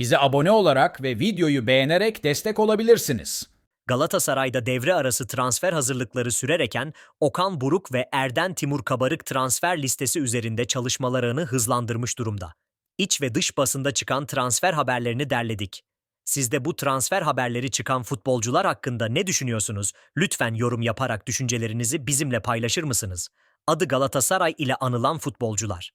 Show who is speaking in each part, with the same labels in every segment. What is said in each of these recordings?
Speaker 1: Bize abone olarak ve videoyu beğenerek destek olabilirsiniz.
Speaker 2: Galatasaray'da devre arası transfer hazırlıkları sürereken Okan Buruk ve Erden Timur Kabarık transfer listesi üzerinde çalışmalarını hızlandırmış durumda. İç ve dış basında çıkan transfer haberlerini derledik. Siz de bu transfer haberleri çıkan futbolcular hakkında ne düşünüyorsunuz? Lütfen yorum yaparak düşüncelerinizi bizimle paylaşır mısınız? Adı Galatasaray ile anılan futbolcular.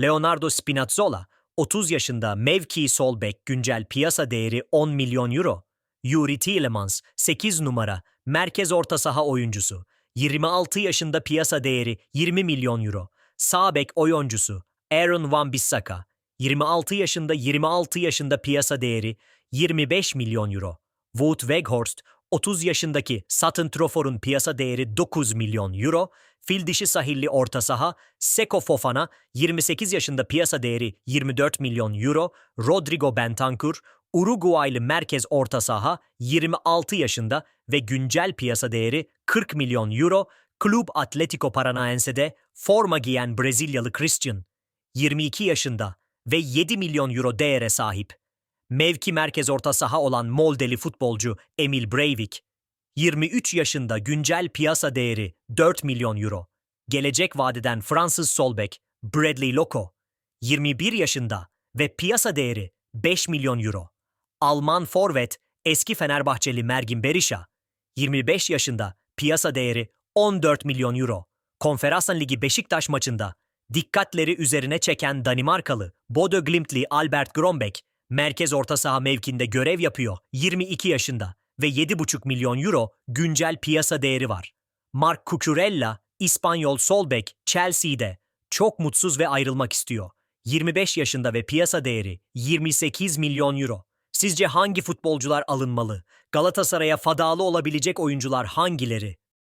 Speaker 2: Leonardo Spinazzola, 30 yaşında mevki sol bek güncel piyasa değeri 10 milyon euro. Yuri Tielemans, 8 numara, merkez orta saha oyuncusu. 26 yaşında piyasa değeri 20 milyon euro. Sağ bek oyuncusu Aaron Wan-Bissaka, 26 yaşında 26 yaşında piyasa değeri 25 milyon euro. Wout Weghorst, 30 yaşındaki Sutton Trofor'un piyasa değeri 9 milyon euro. Fil dişi sahilli orta saha Seko Fofana, 28 yaşında piyasa değeri 24 milyon euro. Rodrigo Bentancur, Uruguaylı merkez orta saha 26 yaşında ve güncel piyasa değeri 40 milyon euro. Club Atletico Paranaense'de forma giyen Brezilyalı Christian, 22 yaşında ve 7 milyon euro değere sahip. Mevki merkez orta saha olan Moldeli futbolcu Emil Breivik, 23 yaşında güncel piyasa değeri 4 milyon euro. Gelecek vadeden Fransız sol bek Bradley Loco, 21 yaşında ve piyasa değeri 5 milyon euro. Alman forvet eski Fenerbahçeli Mergin Berisha, 25 yaşında piyasa değeri 14 milyon euro. Konferansan Ligi Beşiktaş maçında dikkatleri üzerine çeken Danimarkalı Bodo Glimtli Albert Grombeck, merkez orta saha mevkinde görev yapıyor 22 yaşında ve 7,5 milyon euro güncel piyasa değeri var. Mark Cucurella, İspanyol sol bek Chelsea'de çok mutsuz ve ayrılmak istiyor. 25 yaşında ve piyasa değeri 28 milyon euro. Sizce hangi futbolcular alınmalı? Galatasaray'a fadalı olabilecek oyuncular hangileri?